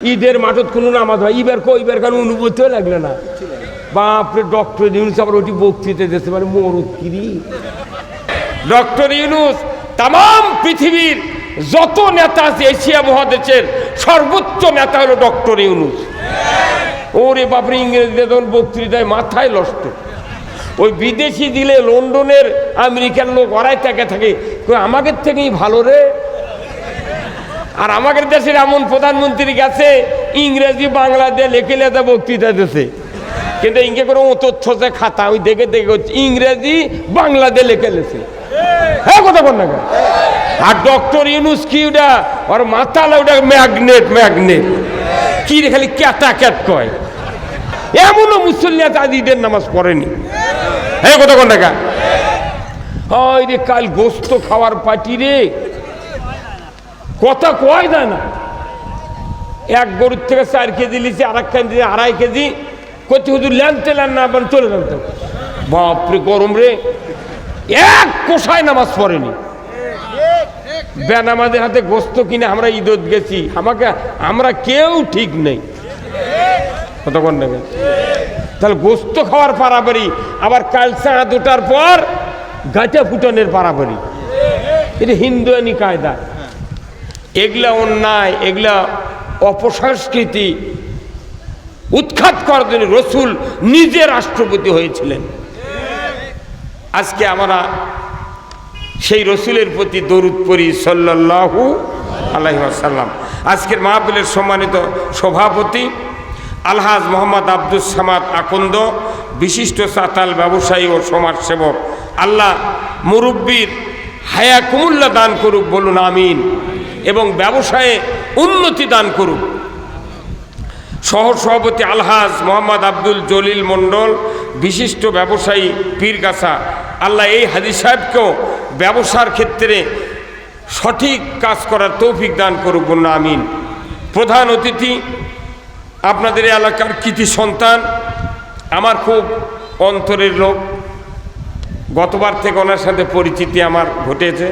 ঈদের মাঠত কোনো নামাজ হয় ইবার কো ইবার কেন অনুভূতিও লাগল না। বাপরে, ডক্টর ইউনুস আবার ওটি বক্তৃতা দিতে মানে মরুক কিরি ডক্টর ইউনুস তাম পৃথিবীর যত নেতা আছে, এশিয়া মহাদেশের সর্বোচ্চ নেতা হলো ডক্টর ইউনুস। ওরে বাপরে, ইংরেজদের তখন বক্তৃতায় মাথায় লষ্ট ওই বিদেশি দিলে লন্ডনের আমেরিকার লোক ওরাই থেকে থাকে আমাদের থেকেই ভালো রে। আর আমাদের দেশের এমন প্রধানমন্ত্রী গেছে, ইংরেজি বাংলা দিয়ে লেখে লেখা বক্তৃতা দিতেছে। কিন্তু ইংকে করে তথ্য যে খাতা আমি দেখে দেখে ইংরেজি বাংলা দিয়ে লেখে। লেছে হ্যাঁ কথা বল না? আর ডক্টর ইউনুস কি ওটা? ওর মাথা না ওটা ম্যাগনেট ম্যাগনেট। কি খালি ক্যাটা ক্যাট কয়? এমনও মুসল্লি আছে, আজ ঈদের নামাজ পড়েনি। হ্যাঁ কথা কোন? টাকা হয় রে, কাল গোস্ত খাওয়ার পাটি রে। কথা কয় যায় না। এক গরুর থেকে চার কেজি লিছি আর এক কেজি, আড়াই কেজি। করতে হুজুর ল্যানতে ল্যান না আবার চলে যান বাপরে গরম রে। এক কোষায় নামাজ পড়েনি। বেনামাদের হাতে গোস্ত কিনে আমরা ঈদত গেছি। আমাকে, আমরা কেউ ঠিক নেই। কতক্ষণ নেবে তাহলে গোস্ত খাওয়ার পারাপারি, আবার কাল সাড়ে দুটার পর গাঁচা ফুটনের পারাপারি। এটা হিন্দুয়ানি কায়দা। এগুলা অন্যায়, এগুলা অপসংস্কৃতি উৎখাত করার জন্য রসুল নিজে রাষ্ট্রপতি হয়েছিলেন। আজকে আমরা সেই রসুলের প্রতি দরুদ পড়ি সাল্লাহু আলাইসাল্লাম আজকের মাহফিলের সম্মানিত সভাপতি আলহাজ মোহাম্মদ আব্দুল সামাদ আকন্দ, বিশিষ্ট সাতাল ব্যবসায়ী ও সমাজসেবক। আল্লাহ মুরব্বীর হায়া কুমুল্লা দান করুক, বলুন আমিন। এবং ব্যবসায়ে উন্নতি দান করুক সহ সভাপতি আলহাজ মোহাম্মদ আব্দুল জলিল মণ্ডল, বিশিষ্ট ব্যবসায়ী পীরগাছা। আল্লাহ এই হাজি সাহেবকেও ব্যবসার ক্ষেত্রে সঠিক কাজ করার তৌফিক দান করুক বন্যা আমিন। প্রধান অতিথি, আপনাদের এলাকার কৃতি সন্তান, আমার খুব অন্তরের লোক। গতবার থেকে ওনার সাথে পরিচিতি আমার ঘটেছে।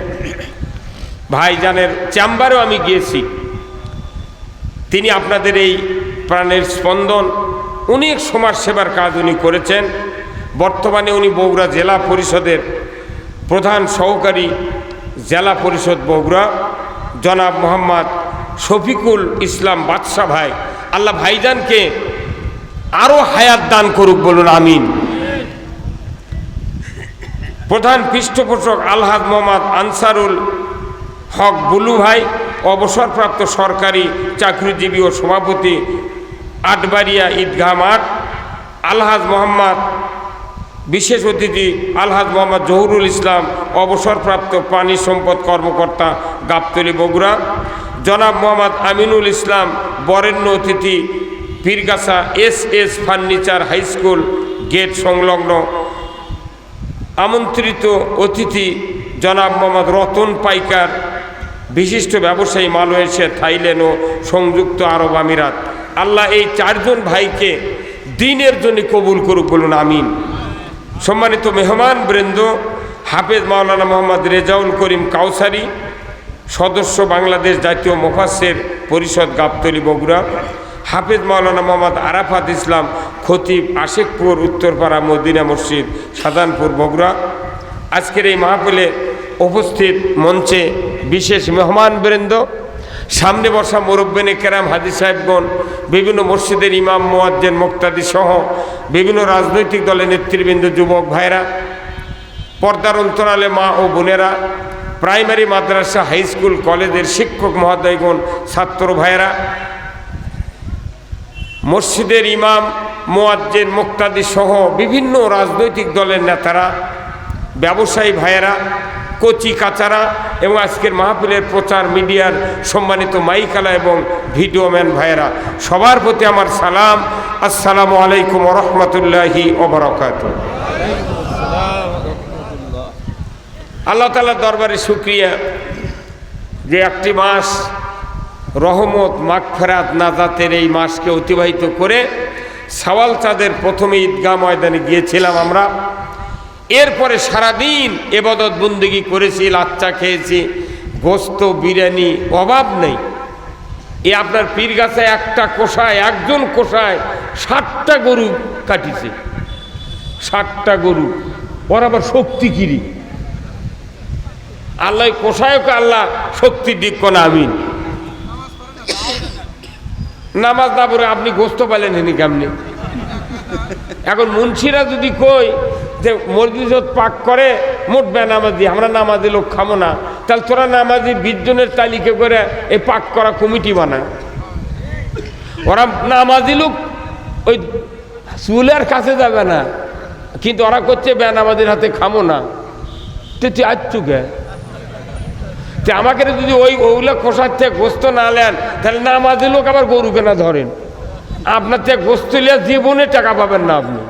ভাইজানের চেম্বারেও আমি গিয়েছি। তিনি আপনাদের এই প্রাণের স্পন্দন অনেক সমাজ সেবার কাজ উনি করেছেন। বর্তমানে উনি বগুড়া জেলা পরিষদের প্রধান সহকারী জেলা পরিষদ বগুড়া, জনাব মোহাম্মদ শফিকুল ইসলাম বাদশাহ ভাই। আল্লাহ ভাইজানকে আরও হায়াত দান করুক বলুন, আমিন। প্রধান পৃষ্ঠপোষক আলহাদ মোহাম্মদ আনসারুল হক বুলু ভাই, অবসরপ্রাপ্ত সরকারি চাকরিজীবী ও সভাপতি আটবাড়িয়া ঈদগাহ মাঠ, আলহাজ মোহাম্মদ, বিশেষ অতিথি আলহাজ মোহাম্মদ জহুরুল ইসলাম, অবসরপ্রাপ্ত পানি সম্পদ কর্মকর্তা গাবতলি বগুড়া, জনাব মোহাম্মদ আমিনুল ইসলাম, বরেণ্য অতিথি Pirgachha S S furniture high school, gate সংলগ্ন। আমন্ত্রিত অতিথি জনাব মোহাম্মদ রতন পাইকার বিশিষ্ট ব্যবসায়ী মালয়েশিয়া, থাইল্যান্ড ও সংযুক্ত আরব আমিরাত। আল্লাহ এই চারজন ভাইকে দিনের জন্য কবুল করুক বলুন, আমিন। সম্মানিত মেহমান বৃন্দ, হাফেজ মাওলানা মোহাম্মদ রেজাউল করিম কাউসারি, সদস্য বাংলাদেশ জাতীয় মোফাসের পরিষদ গাবতলি বগুড়া, হাফেজ মাওলানা মোহাম্মদ আরাফাত ইসলাম খতিব আশেকপুর, উত্তরপাড়া, মদিনা মসজিদ, সাদানপুর বগুড়া। আজকের এই মাহফিলে উপস্থিত মঞ্চে বিশেষ মেহমান বৃন্দ, সামনে বসা মুরব্বেনে কেরাম হাজি সাহেবগণ, বিভিন্ন মসজিদের ইমাম, মোয়াজ্জেন, মুক্তাদি সহ বিভিন্ন রাজনৈতিক দলের নেতৃবৃন্দ, যুবক ভাইরা, পর্দার অন্তরালে মা ও বোনেরা, প্রাইমারি মাদ্রাসা, হাই স্কুল, কলেজের শিক্ষক মহোদয়গণ, ছাত্র ভাইয়েরা মসজিদের ইমাম, মোয়াজ্জেন, মুক্তাদি সহ বিভিন্ন রাজনৈতিক দলের নেতারা, ব্যবসায়ী ভাইয়েরা কচি কাচারা এবং আজকের মাহফিলের প্রচার মিডিয়ার সম্মানিত মাইকালা এবং ভিডিও ম্যান ভাইয়েরা, সবার প্রতি আমার সালাম। আসসালামু আলাইকুম রহমতুল্লাহি ওবরাকাত আল্লাহ তালার দরবারে শুক্রিয়া যে একটি মাস রহমত, মাগফেরাত, নাজাতের এই মাসকে অতিবাহিত করে সওয়াল চাঁদের প্রথমে ঈদগাহ ময়দানে গিয়েছিলাম আমরা। এরপরে সারাদিন এবাদত বন্দিগি করেছি, লাচ্চা খেয়েছি, গোস্ত, বিরিয়ানি, অভাব নেই। এ আপনার পীর গাছে একটা কোষায়, একজন কোষায় ষাটটা গরু কাটিছে। ষাটটা গরু, ওর আবার শক্তি কিরি আল্লাহ কোষায়কে আল্লাহ শক্তি দিক কোন আমিন। নামাজ না পড়ে আপনি গোস্ত পাইলেন হেনি কেমনি? এখন মুন্সিরা যদি কই যে মসজিদ পাক করে মোট নামাজি, আমরা নামাজি লোক খাব না। তাহলে তোরা নামাজি বিশ জনের তালিকা করে এই পাক করা কমিটি বানায়। ওরা নামাজি লোক ওই চুলের কাছে যাবে না, কিন্তু ওরা করছে বেনামাজির হাতে খামো না। তো তুই গে তে আমাকে যদি ওই ওগুলো খোসার থেকে গোস্ত না নেন, তাহলে নামাজি লোক আবার গরু কেনা ধরেন। আপনার থেকে গোস্ত নিয়ে জীবনে টাকা পাবেন না আপনি।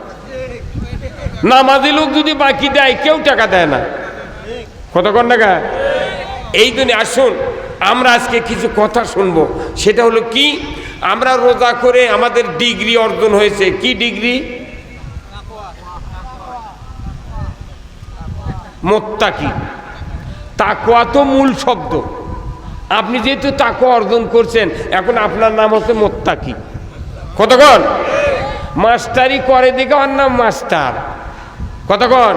নামাজি লোক যদি বাকি দেয়, কেউ টাকা দেয় না। কতক্ষণ টাকা এই জন্য আসুন, আমরা আজকে কিছু কথা শুনব। সেটা হলো কি, আমরা রোজা করে আমাদের ডিগ্রি অর্জন হয়েছে। কি ডিগ্রি? মোত্তাকি। তাকোয়া তো মূল শব্দ। আপনি যেহেতু তাকোয়া অর্জন করছেন, এখন আপনার নাম হচ্ছে মোত্তাকি। কতক্ষণ মাস্টারি করে দিকে আমার নাম মাস্টার। কতক্ষণ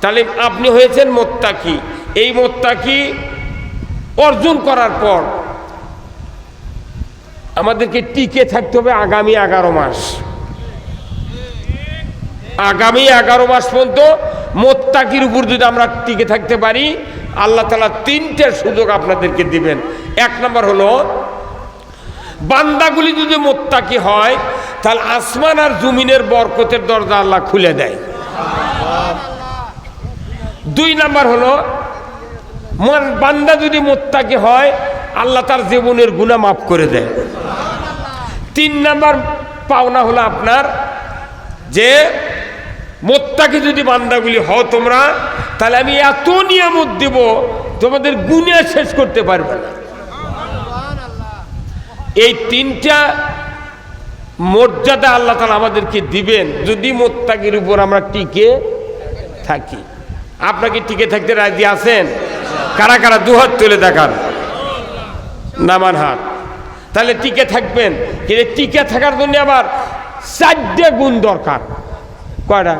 তাহলে আপনি হয়েছেন মোত্তাকি। এই মোত্তাকি অর্জন করার পর আমাদেরকে টিকে থাকতে হবে আগামী এগারো মাস। আগামী এগারো মাস পর্যন্ত মোত্তাকির উপর যদি আমরা টিকে থাকতে পারি, আল্লাহ তালা তিনটে সুযোগ আপনাদেরকে দিবেন। এক নম্বর হলো, বান্দাগুলি যদি মোত্তাকি হয়, তাহলে আসমান আর জমিনের বরকতের দরজা আল্লাহ খুলে দেয়। দুই নাম্বার হলো বান্দা যদি মোত্তাকি হয়, আল্লাহ তার জীবনের গুণা মাফ করে দেয়। তিন নাম্বার পাওনা হলো আপনার যে, মোত্তাকি যদি বান্দাগুলি হও তোমরা, তাহলে আমি এত নিয়ামত দেব, তোমাদের গুণে শেষ করতে পারবে না। এই তিনটা মর্যাদা আল্লাহ তালা আমাদেরকে দিবেন। যদি মোত্তাকির উপর আমরা টিকে থাকি। আপনাকে টিকে থাকতে রাজি আছেন? কারা কারা দুহাত তুলে দেখান। নামান হাত তাহলে টিকে থাকবেন। কিন্তু টিকে থাকার জন্য আবার চারটে গুণ দরকার। কয়টা?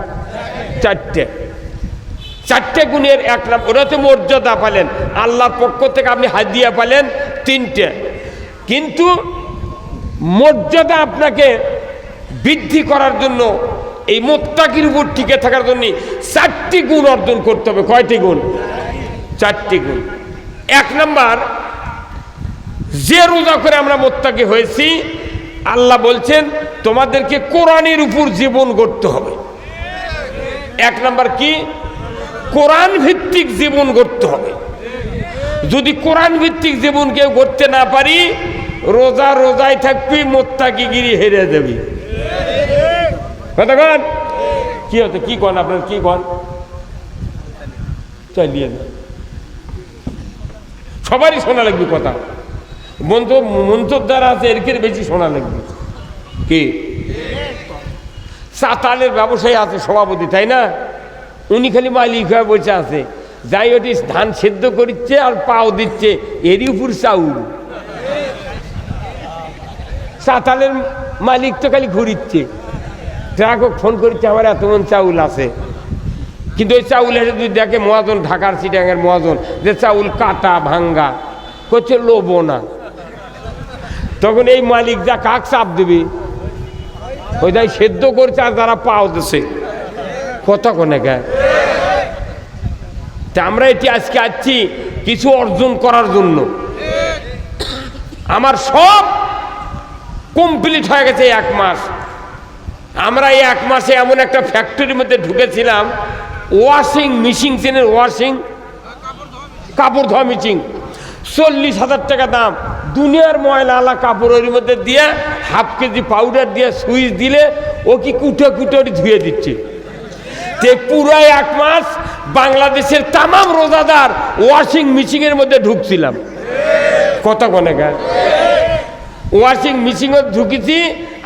চারটে। চারটে গুণের এক নাম। ওরা তো মর্যাদা পালেন। আল্লাহর পক্ষ থেকে আপনি হাদিয়া পালেন তিনটে। কিন্তু মর্যাদা আপনাকে বৃদ্ধি করার জন্য এই মোত্তাকির উপর টিকে থাকার জন্য চারটি গুণ অর্জন করতে হবে। কয়টি গুণ? চারটি গুণ। এক নাম্বার, যে রোজা করে আমরা মোত্তাকি হয়েছি, আল্লাহ বলছেন, তোমাদেরকে কোরআনের উপর জীবন গড়তে হবে। এক নাম্বার কি? কোরআন ভিত্তিক জীবন গড়তে হবে। যদি কোরআন ভিত্তিক জীবন কেউ গড়তে না পারি, রোজা রোজায় থাকবি, মোত্তাকিগিরি হেরে যাবি। কতক্ষণ কি হতো কি কন আপনার? কি কন? চালিয়ে না। সবারই শোনা লাগবে কথা। মন্ত্র মন্ত্র দ্বারা আছে এর থেকে বেশি শোনা লাগবে। কি? চাতালের ব্যবসায়ী আছে, সভাপতি, তাই না? উনি খালি মালিক হয়ে বসে আছে। যাই ওটি ধান সেদ্ধ করছে আর পাও দিচ্ছে। এরই উপর চাউল। চাতালের মালিক তো খালি ঘুরিচ্ছে। ট্রাকক ফোন করছে আমার এত মন চাউল আছে। কিন্তু ওই চাউল এসে যদি দেখে মহাজন, ঢাকার চিটাঙ্গের মহাজন, যে চাউল কাটা, ভাঙ্গা করছে লোবো না। তখন এই মালিক যা কাক চাপ দেবে? ওইটাই সেদ্ধ করছে আর তারা পাও দিছে। কথা কোনে তা আমরা এটি আজকে আসছি কিছু অর্জন করার জন্য। আমার সব কমপ্লিট হয়ে গেছে এক মাস। আমরা এই এক মাসে এমন একটা ফ্যাক্টরির মধ্যে ঢুকেছিলাম ওয়াশিং মেশিন চেনের ওয়াশিং কাপড় ধোয়া মেশিন চল্লিশ হাজার টাকা দাম। দুনিয়ার ময়লা আলা কাপড়ের মধ্যে দিয়ে হাফ কেজি পাউডার দিয়ে সুইচ দিলে ও কি কুটে কুটে ধুয়ে দিচ্ছে। তে পুরো এক মাস বাংলাদেশের তামাম রোজাদার ওয়াশিং মেশিনের মধ্যে ঢুকছিলাম। কত কনে গা? ওয়াশিং মেশিনে ঢুকেছি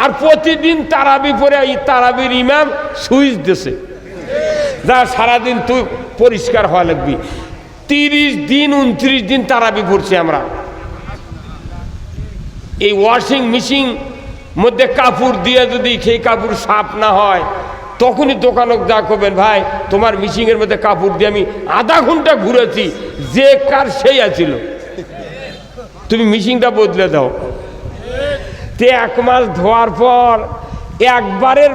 আর প্রতিদিন তারাবি পরে এই তারাবির ইমাম সুইচ দিছে। যা সারাদিন তুই পরিষ্কার হওয়া লাগবি। তিরিশ দিন, উনত্রিশ দিন তারাবি পড়ছি আমরা। এই ওয়াশিং মেশিন মধ্যে কাপড় দিয়ে যদি সেই কাপড় সাফ না হয়, তখনই দোকানক যা করবেন, ভাই, তোমার মিশিংয়ের মধ্যে কাপড় দিয়ে আমি আধা ঘণ্টা ঘুরেছি, যে কার সেই আছিল। তুমি মিশিংটা বদলে দাও। তে এক মাস ধোয়ার পর, একবারের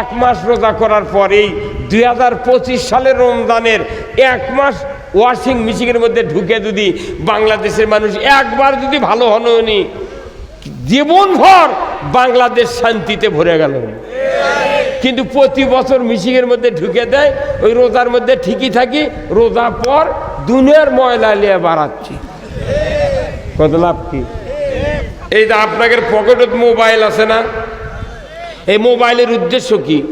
এক মাস রোজা করার পর এই দুই হাজার পঁচিশ সালের রমজানের এক মাস ওয়াশিং মেশিনের মধ্যে ঢুকে যদি বাংলাদেশের মানুষ একবার যদি ভালো হননি জীবনভর বাংলাদেশ শান্তিতে ভরে গেল। কিন্তু প্রতি বছর মিশিংয়ের মধ্যে ঢুকে দেয়, ওই রোজার মধ্যে ঠিকই থাকি, রোজা পর দুনিয়ার ময়লা নিয়ে বাড়াচ্ছি। কত লাভ কি? এই যে আপনাদের পকেটত মোবাইল আছে না? এই মোবাইলের উদ্দেশ্য কি?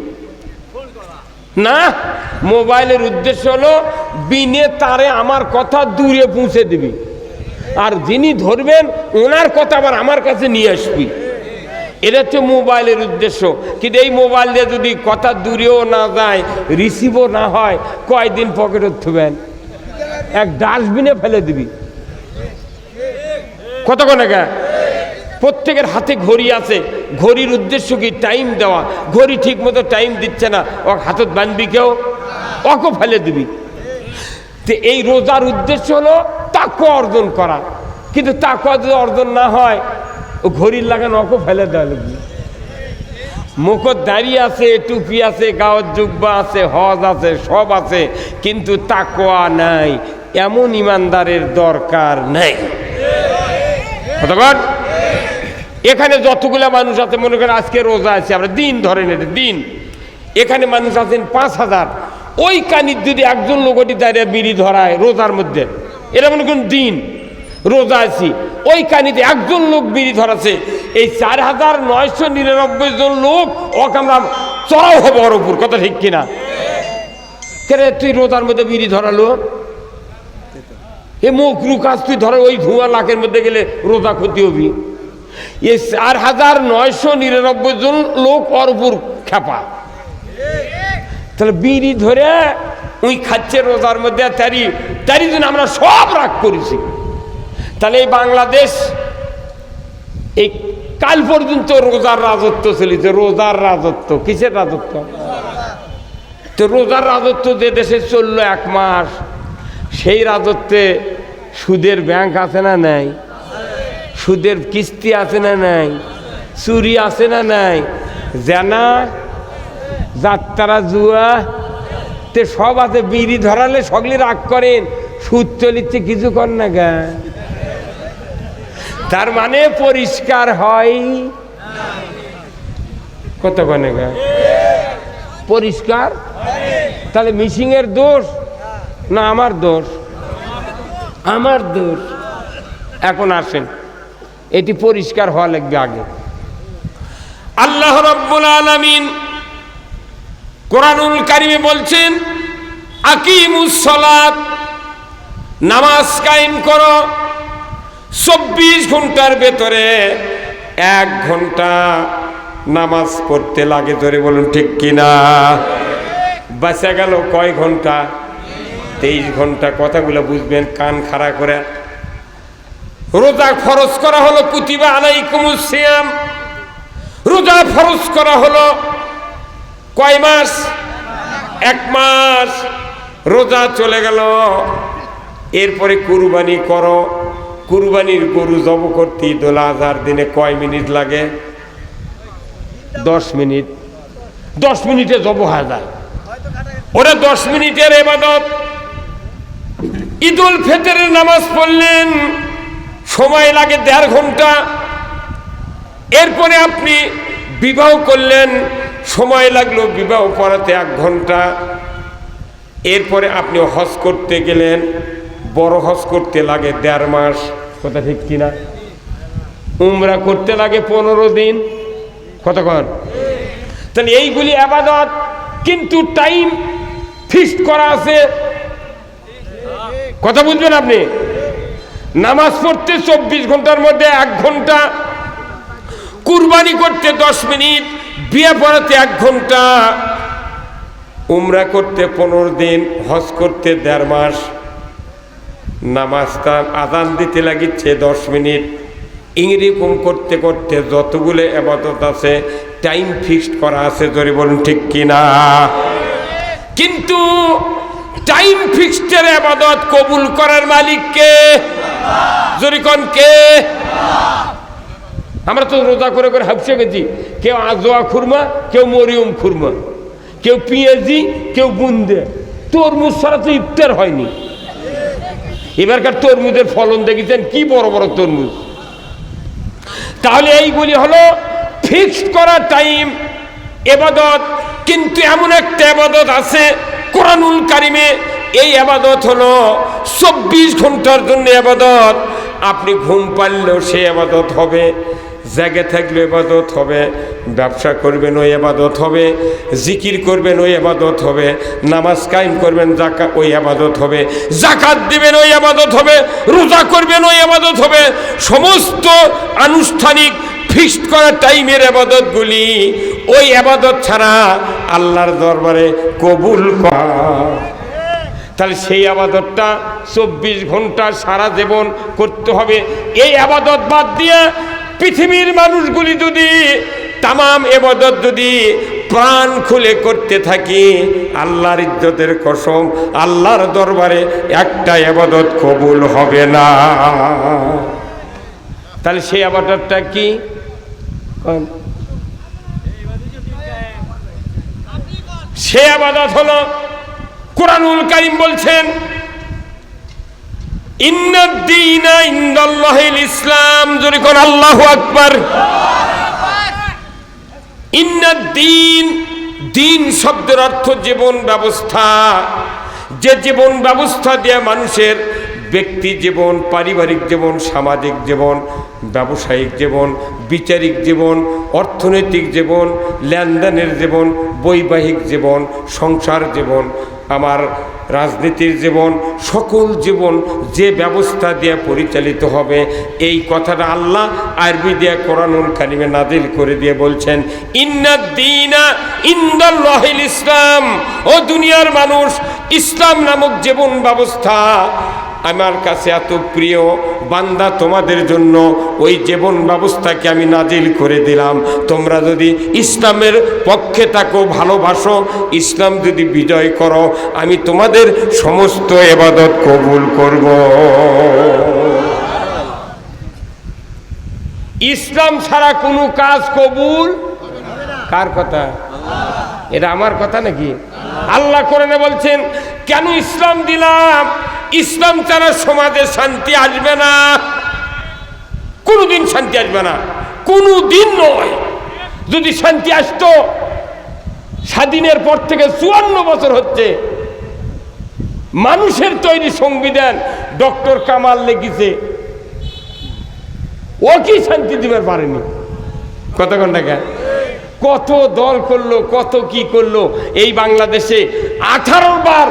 না? মোবাইলের উদ্দেশ্য হলো বিনে তারে আমার কথা দূরে পৌঁছে দিবি। আর যিনি ধরবেন, ওনার কথা আবার আমার কাছে নিয়ে আসবি। এটা হচ্ছে মোবাইলের উদ্দেশ্য। কিন্তু এই মোবাইল দিয়ে যদি কথা দূরেও না যায় রিসিভও না হয়, কয়দিন পকেটত থুবেন এক ডাস্টবিনে ফেলে দিবি। কতক্ষণ আগে? প্রত্যেকের হাতে ঘড়ি আছে। ঘড়ির উদ্দেশ্য কি? টাইম দেওয়া। ঘড়ি ঠিক মতো টাইম দিচ্ছে না। ও হাতত বাঁধবি কেউ? অকো ফেলে দিবি। তো এই রোজার উদ্দেশ্য হলো তাকু অর্জন করা। কিন্তু তাকু যদি অর্জন না হয়, ও ঘড়ির লাগানো অকো ফেলে দেওয়া লাগবে। মুখত দাঁড়িয়ে আছে, টুপি আছে, গাওয়ার জুব্বা আছে, হজ আছে, সব আছে, কিন্তু তাকোয়া নাই। এমন ইমানদারের দরকার নেই। এখানে যতগুলা মানুষ আছে, মনে করেন আজকে রোজা আছে, আমরা দিন ধরেন এটা, দিন। এখানে মানুষ আছেন পাঁচ হাজার। ওই কানির যদি একজন লোকটি দাঁড়িয়ে বিড়ি ধরায় রোজার মধ্যে এটা মনে করেন দিন, রোজা আছি। ওই কানিতে একজন লোক বিড়ি ধরাছে, এই চার হাজার নয়শো নিরানব্বই জন লোক আমরা চড়াও হব ওর উপর, কথা ঠিক কিনা? কেরে তুই রোজার মধ্যে বিড়ি ধরালো? এ মকরু কাজ তুই ধরো, ওই ধোঁয়া লাখের মধ্যে গেলে রোজা ক্ষতি হবি। এ চার হাজার নয়শো নিরানব্বই জন লোক ওর উপর খেপা তাহলে বিড়ি ধরে ওই খাচ্ছে রোজার মধ্যে তারি তারি জন্য আমরা সব রাগ করেছি। তাহলে এই বাংলাদেশ এই কাল পর্যন্ত রোজার রাজত্ব চলেছে। রোজার রাজত্ব, কিসের রাজত্ব? তো রোজার রাজত্ব যে দেশে চলল এক মাস, সেই রাজত্বে সুদের ব্যাংক আছে না নাই? সুদের কিস্তি আছে না নাই? চুরি আছে না নাই? জানা যাত্রা জুয়া, তে সব আছে, বিড়ি ধরালে সকলে রাগ করেন, সুদ চলিচ্ছে কিছু কর না গা। তার মানে পরিষ্কার হয়। কত কনে গা? পরিষ্কার? তাহলে মিশিংয়ের দোষ না আমার দোষ? আমার দোষ? এখন আসেন। এটি পরিষ্কার হওয়া লাগবে আগে। আল্লাহ রব্বুল আলমিন কোরআনুল কারিমে বলছেন আকিমুসলাত নামাজ কায়েম করো চব্বিশ ঘণ্টার ভেতরে এক ঘণ্টা নামাজ পড়তে লাগে ধরে বলুন ঠিক কিনা? বাঁচা গেল কয় ঘণ্টা? তেইশ ঘণ্টা। কথাগুলো বুঝবেন, কান খাড়া করে রোজা ফরজ করা হলো কুতিবা আলাইকুমুস সিয়াম। রোজা ফরজ করা হলো কয় মাস? এক মাস। রোজা চলে গেল। এরপরে কুরবানি করো। কুরবানির গরু জব করতে, দোলা আজহার দিনে কয় মিনিট লাগে? দশ মিনিট। দশ মিনিটে জব যায়। ওরা দশ মিনিটের এবাদত। ঈদুল ফেতরের নামাজ পড়লেন। সময় লাগে দেড় ঘণ্টা। এরপরে আপনি বিবাহ করলেন, সময় লাগল বিবাহ করাতে এক ঘণ্টা। এরপরে আপনি হজ করতে গেলেন, বড় হজ করতে লাগে দেড় মাস, কথা ঠিক কিনা? উমরা করতে লাগে পনেরো দিন কতক্ষণ তাহলে এইগুলি আবাদত, কিন্তু টাইম ফিক্সড করা আছে। কথা বুঝবেন আপনি? নামাজ পড়তে চব্বিশ ঘণ্টার মধ্যে এক ঘণ্টা, কুরবানি করতে দশ মিনিট, বিয়ে পড়াতে এক ঘণ্টা, উমরা করতে পনেরো দিন, হজ করতে দেড় মাস নামাজটা আদান দিতে লাগিচ্ছে দশ মিনিট। ইংরেকম করতে করতে যতগুলো আবাদত আছে, টাইম ফিক্সড করা আছে ধরে বলুন ঠিক কিনা? কিন্তু টাইম ফিক্সডের আবাদত কবুল করার মালিককে জরিকন কে? আমরা তো রোজা করে করে হাফসে গেছি কেউ আজোয়া খুরমা, কেউ মরিয়ম খুরমা। কেউ পিঁয়াজি কেউ বুন্দে তরমুজ ছাড়া তো ইফতার হয়নি। এবারকার তরমুজের ফলন দেখেছেন কি বড় বড় তরমুজ। তাহলে এইগুলি হলো, ফিক্সড করা টাইম এবাদত, কিন্তু এমন একটা এবাদত আছে কোরআনুল কারিমে এই আবাদত হলো চব্বিশ ঘণ্টার জন্য আবাদত। আপনি ঘুম পারলেও সে আবাদত হবে জায়গা থাকলে এবাদত হবে, ব্যবসা করবেন ওই আবাদত হবে, জিকির করবেন ওই আবাদত হবে, নামাজ কায়েম করবেন জাকা ওই আবাদত হবে, জাকাত দিবেন ওই আবাদত হবে, রোজা করবেন ওই আবাদত হবে। সমস্ত আনুষ্ঠানিক ফিক্সড করা টাইমের আবাদতগুলি, ওই আবাদত ছাড়া আল্লাহর দরবারে কবুল করা। তাহলে সেই আবাদতটা চব্বিশ ঘণ্টা সারা জীবন করতে হবে। এই আবাদত বাদ দিয়ে পৃথিবীর মানুষগুলি যদি তামাম এবাদত যদি প্রাণ খুলে করতে থাকি, আল্লাহর ইজ্জতের কসম, আল্লাহর দরবারে একটা এবাদত কবুল হবে না। তাহলে সেই আবাদতটা কি? সে আবাদত হলো, কোরআনুল কারিম বলছেন ইসলাম যদি কোন আল্লাহু আকবর। ইন্নাদ্দিন দিন শব্দের অর্থ জীবন ব্যবস্থা। যে জীবন ব্যবস্থা দিয়ে মানুষের ব্যক্তি জীবন, পারিবারিক জীবন, সামাজিক জীবন, ব্যবসায়িক জীবন, বিচারিক জীবন, অর্থনৈতিক জীবন, লেনদেনের জীবন, বৈবাহিক জীবন, সংসার জীবন, আমার রাজনীতির জীবন, সকল জীবন যে ব্যবস্থা দিয়ে পরিচালিত হবে, এই কথাটা আল্লাহ আরবি দিয়ে কোরআনুল কারিমে নাজিল করে দিয়ে বলছেন ইন্নাদ্দিনা ইন্দাল্লাহিল ইসলাম, ও দুনিয়ার মানুষ, ইসলাম নামক জীবন ব্যবস্থা আমার কাছে এত প্রিয় বান্দা তোমাদের জন্য ওই জীবন ব্যবস্থাকে আমি নাজিল করে দিলাম। তোমরা যদি ইসলামের পক্ষে থাকো, ভালোবাসো, ইসলাম যদি বিজয় করো, আমি তোমাদের সমস্ত এবাদত কবুল করব। ইসলাম ছাড়া কোনো কাজ কবুল কার কথা? এটা আমার কথা নাকি? আল্লাহ করে বলছেন, কেন ইসলাম দিলাম? ইসলাম ছাড়া সমাজে শান্তি আসবে না। কোনোদিন শান্তি আসবে না। কোনো দিন নয়। যদি শান্তি আসতো, স্বাধীনের পর থেকে চুয়ান্ন বছর হচ্ছে, মানুষের তৈরি সংবিধান ডক্টর কামাল লিখেছে। ও কি শান্তি দিবার পারেনি? কতক্ষণ টাকা কত দল করল, কত কি করল, এই বাংলাদেশে আঠারো বার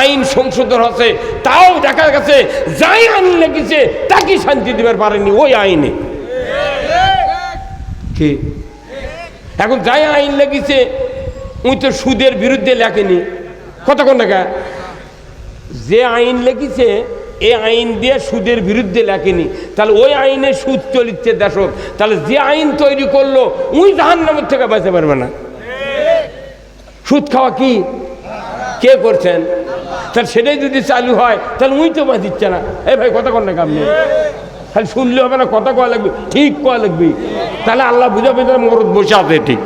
আইন সংশোধন হচ্ছে, তাও দেখা গেছে, যাই আইন লেগেছে তাকে শান্তি দিবার পারেনি ওই আইনে। কি? এখন যাই আইন লেগেছে উনি তো সুদের বিরুদ্ধে লেখেনি। কতক্ষণ টাকা? যে আইন লেগেছে এই আইন দিয়ে সুদের বিরুদ্ধে লেখেনি। তাহলে ওই আইনে সুদ চলিচ্ছে দেশক তাহলে যে আইন তৈরি করল, উই জাহান নামের থেকে বাঁচতে পারবে না। সুদ খাওয়া কি? কে করছেন? তাহলে সেটাই যদি চালু হয়, তাহলে উই তো বাঁচিচ্ছে না। এই ভাই, কথা কর না আপনি খালি শুনলে হবে না, কথা কয়া লাগবে, ঠিক কয়া লাগবে। তাহলে আল্লাহ বুঝাবে তাহলে মরদ বসে আছে ঠিক।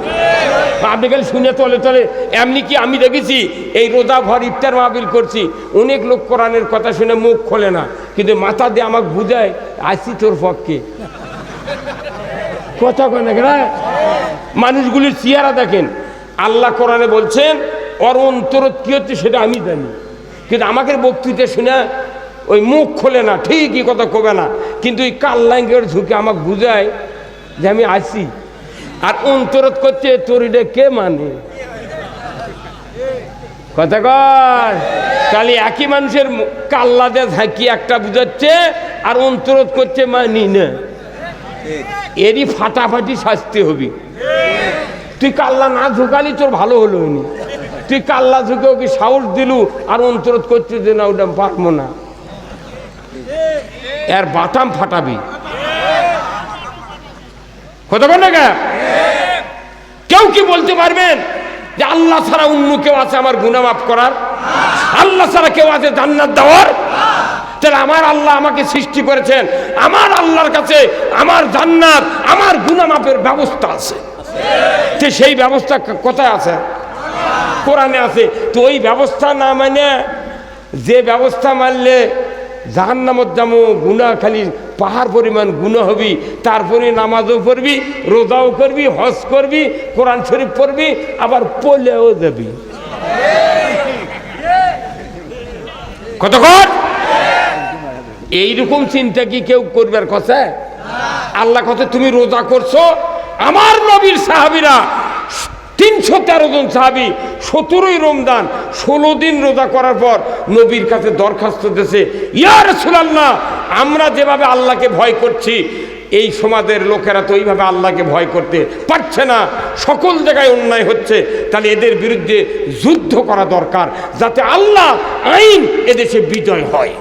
আপনি খালি শুনে তলে তলে এমনি কি আমি দেখেছি, এই রোজা ঘর ইফতার মাহবিল করছি, অনেক লোক কোরআনের কথা শুনে মুখ খোলে না, কিন্তু মাথা দিয়ে আমাকে বুঝায় আসি তোর পক্ষে। কথা কয় না কেন? মানুষগুলির চেহারা দেখেন। আল্লাহ কোরআনে বলছেন ওর অন্তরত কী হচ্ছে সেটা আমি জানি। কিন্তু আমাকে বক্তৃতা শুনে ওই মুখ খোলে না, ঠিকই কথা কবে না। কিন্তু ওই কাল্লাঙ্গের ঝুঁকে আমাকে বুঝায় যে আমি আসি আর অন্তরত করছে, তোর কে মানে? কথা কর তাহলে একই মানুষের কাল্লা দিয়ে ঝাঁকি একটা বুঝাচ্ছে, আর অন্তরত করছে মানি না। এরই ফাটাফাটি শাস্তি হবি। তুই কাল্লা না ঝুঁকালি তোর ভালো হলো নি। তুই কাল্লা ঝুঁকে ওকে সাহস দিলু? আর অন্তরত করছিস যে না, ওটা পারব না। এর বাটাম ফাটাবি। কথা বল না? কেউ কি বলতে পারবেন যে আল্লাহ ছাড়া অন্য কেউ আছে আমার গুনাহ মাফ করার? আল্লাহ ছাড়া কেউ আছে জান্নাত দেওয়ার? তাহলে আমার আল্লাহ আমাকে সৃষ্টি করেছেন। আমার আল্লাহর কাছে আমার জান্নাত, আমার গুনাহ মাফের ব্যবস্থা আছে। সেই ব্যবস্থা কোথায় আছে? কোরআনে আছে। তো ওই ব্যবস্থা না মানে যে ব্যবস্থা মানলে জাহান্নামত যাব গুণা খালি পাহাড় পরিমাণ গুণা হবি, তারপরে নামাজও পড়বি, রোজাও করবি, হজ করবি, কোরআন শরীফ পড়বি, আবার পলেও যাবি। কতক্ষণ এইরকম চিন্তা কি কেউ করবার কথা আল্লাহ কথা তুমি রোজা করছ? আমার নবীর সাহাবিরা তিনশো তেরো জন সাহাবি সতেরোই রমজান, ষোলো দিন রোজা করার পর নবীর কাছে দরখাস্ত দিয়েছে ইয়ার সুলাল্লাহ আমরা যেভাবে আল্লাহকে ভয় করছি, এই সমাজের লোকেরা তো এইভাবে আল্লাহকে ভয় করতে পারছে না, সকল জায়গায় অন্যায় হচ্ছে, তাহলে এদের বিরুদ্ধে যুদ্ধ করা দরকার, যাতে আল্লাহ আইন এদেশে বিজয় হয়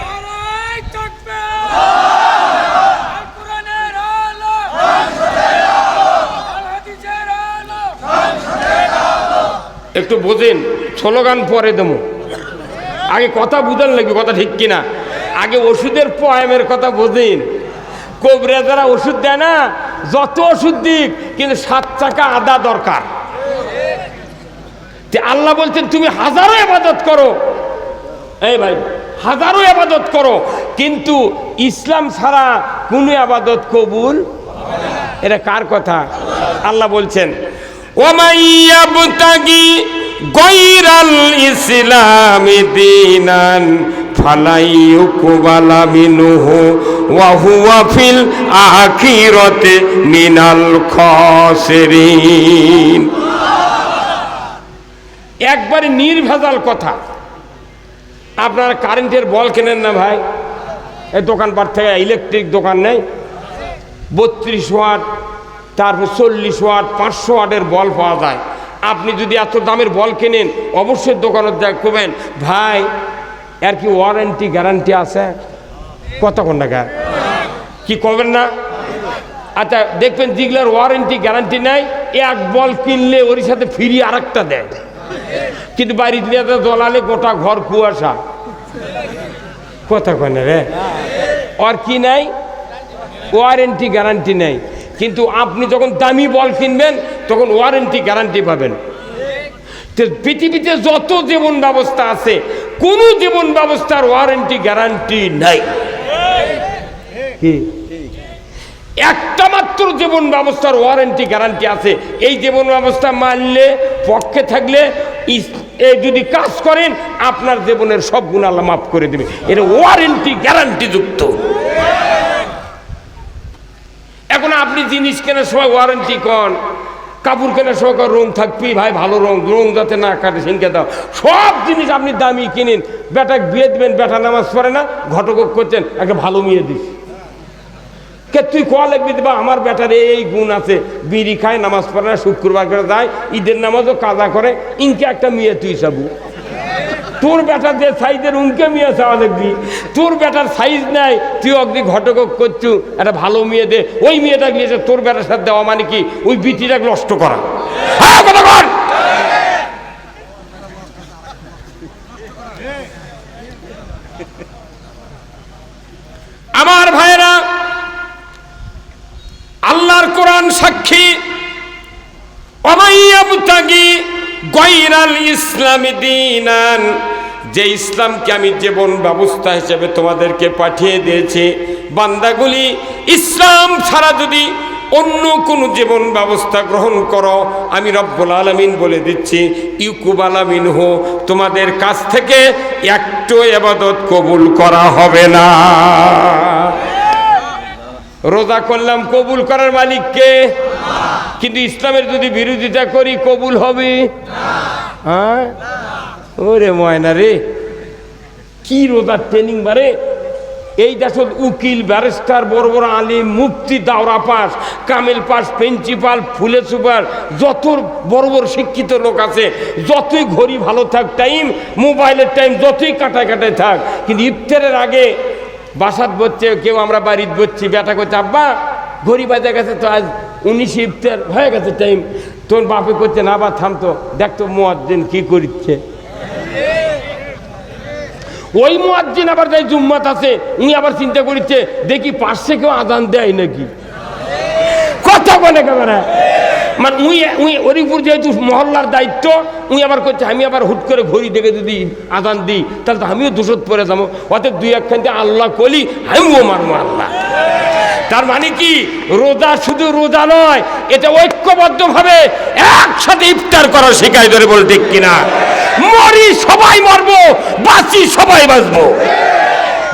নারায় তাকবীর! আল কোরআনের আলো! আল হাদিসের আলো! একটু বোঝেন, স্লোগান পরে দেবো। আগে কথা বুঝান লাগবে, কথা ঠিক কিনা। আগে ওষুধের পয়ামের কথা বোঝেন। কোবরা যারা ওষুধ দেয় না, যত ওষুধ দিক, কিন্তু সাত টাকা আদা দরকার। আল্লাহ বলছেন, তুমি হাজারো আবাদত করো। এই ভাই, হাজারো আবাদত করো। কিন্তু ইসলাম ছাড়া কোনো আবাদত কবুল এটা কার কথা? আল্লাহ বলছেন ওমাইয়াবতাগি গৈরাল দিনান একবারে নির্ভেজাল কথা। আপনারা কারেন্টের বল কেনেন না ভাই? এই দোকানপাট থেকে ইলেকট্রিক দোকান নেই। বত্রিশ ওয়াট তারপর চল্লিশ ওয়াট, পাঁচশো ওয়াটের বল পাওয়া যায়। আপনি যদি এত দামের বল কেনেন, অবশ্যই দোকানত দেখবেন ভাই, এর কি ওয়ারেন্টি, গ্যারান্টি আছে? কতক্ষণ টাকা? কি করবেন না? আচ্ছা দেখবেন যেগুলোর ওয়ারেন্টি, গ্যারান্টি নেই, এক বল কিনলে ওর সাথে ফ্রি আর একটা দেয়। কিন্তু বাড়িতে নিয়ে তো জ্বলালে গোটা ঘর কুয়াশা। কথা কয় না রে। আর কি নাই? ওয়ারেন্টি, গ্যারান্টি নেই। কিন্তু আপনি যখন দামি বল কিনবেন, তখন ওয়ারেন্টি গ্যারান্টি পাবেন। পৃথিবীতে যত জীবন ব্যবস্থা আছে, কোনো জীবন ব্যবস্থার ওয়ারেন্টি গ্যারান্টি নাই। একটা মাত্র জীবন ব্যবস্থার ওয়ারেন্টি গ্যারান্টি আছে। এই জীবন ব্যবস্থা মানলে, পক্ষে থাকলে যদি কাজ করেন, আপনার জীবনের সব গুণ আল্লাহ মাফ করে দেবে। এটা ওয়ারেন্টি গ্যারান্টি যুক্ত। এখন আপনি জিনিস কেনার সময় ওয়ারেন্টি কন, কাপড় কেনার সময় রং থাকবি ভাই, ভালো রং রং যাতে না কাটে সিনকে দাও। সব জিনিস আপনি দামি কিনেন, বেটা বিয়ে দেবেন, বেটা নামাজ পড়ে না, ঘটক করছেন, একটা ভালো মেয়ে দিস। কে তুই কোয়া লাগবি দিবা আমার বেটার এই গুণ আছে, বিড়ি খায়, নামাজ পড়ে না, শুক্রবার করে যায়, ঈদের নামাজও কাজা করে, ইনকে একটা মেয়ে তুই সাবু। তোর বেটার যে সাইজের উনকে মেয়ে চাওয়া লাগবি তোর বেটার সাইজ নাই, তুই অগ্নি ঘটক করছু, একটা ভালো মেয়ে দে, ওই মেয়েটা গিয়েছে তোর বেটার সাথে দেওয়া মানে কি ওই বিটিটাকে নষ্ট করা হ্যাঁ। আমার ভাইয়েরা, আল্লাহর কোরআন সাক্ষী অমাইয়াবতাগি গৈরাল ইসলামী দিনান। যে ইসলামকে আমি জীবন ব্যবস্থা হিসেবে তোমাদেরকে পাঠিয়ে দিয়েছি, বান্দাগুলি, ইসলাম ছাড়া যদি অন্য কোনো জীবন ব্যবস্থা গ্রহণ করো, আমি রব্বুল আলমিন বলে দিচ্ছি, ইউকুব আলামিন হো, তোমাদের কাছ থেকে একটু এবাদত কবুল করা হবে না। রোজা করলাম কবুল করার মালিককে? কিন্তু ইসলামের যদি বিরোধিতা করি কবুল হবে? হ্যাঁ? ওরে ময়না রে কি রোজার ট্রেনিং বারে এই দেশত উকিল ব্যারিস্টার বড় বড় আলিম মুফতি দাওরা পাস কামিল পাস প্রিন্সিপাল ফুলে সুপার যত বড় বড় শিক্ষিত লোক আছে যতই ঘড়ি ভালো থাক টাইম মোবাইলের টাইম যতই কাটায় কাটায় থাক কিন্তু ইফতারের আগে বাসাত বসছে কেউ আমরা বাড়িতে বসছি বেটা করছে আব্বা ঘড়ি বাজে গেছে তো আজ উনিশ ইফতার হয়ে গেছে টাইম তোর বাপে করছে না বা, থাম তো, দেখ মোয়াজ্জিন কি করছে ওই মোয়াজ্জিন আবার যাই জুম্মাত আছে, উনি আবার চিন্তা করছে দেখি পাশে কেউ আদান দেয় নাকি? কথা বলে ক্যামেরা মানে উই উই অরিপুর যেহেতু মহল্লার দায়িত্ব উই আবার করছে আমি আবার হুট করে ঘড়ি দেখে যদি আদান দিই, তাহলে তো আমিও দোষত পরে যাব। অতএব দুই একখান দিয়ে আল্লাহ কলি, আমিও মারবো আল্লাহ। তার মানে কি? রোজা শুধু রোজা নয় এটা ঐক্যবদ্ধভাবে একসাথে ইফতার করা শেখায় ধরে বল ঠিক কিনা? মরি সবাই মরবো, বাঁচি সবাই বাঁচবো।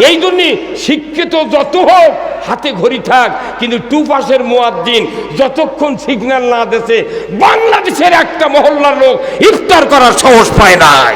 এই জন্যে শিক্ষিত যত হোক, হাতে ঘড়ি থাক, কিন্তু টু পাশের মোয়াদ্দিন যতক্ষণ সিগন্যাল না দেশে বাংলাদেশের একটা মহল্লার লোক ইফতার করার সাহস পায় নাই।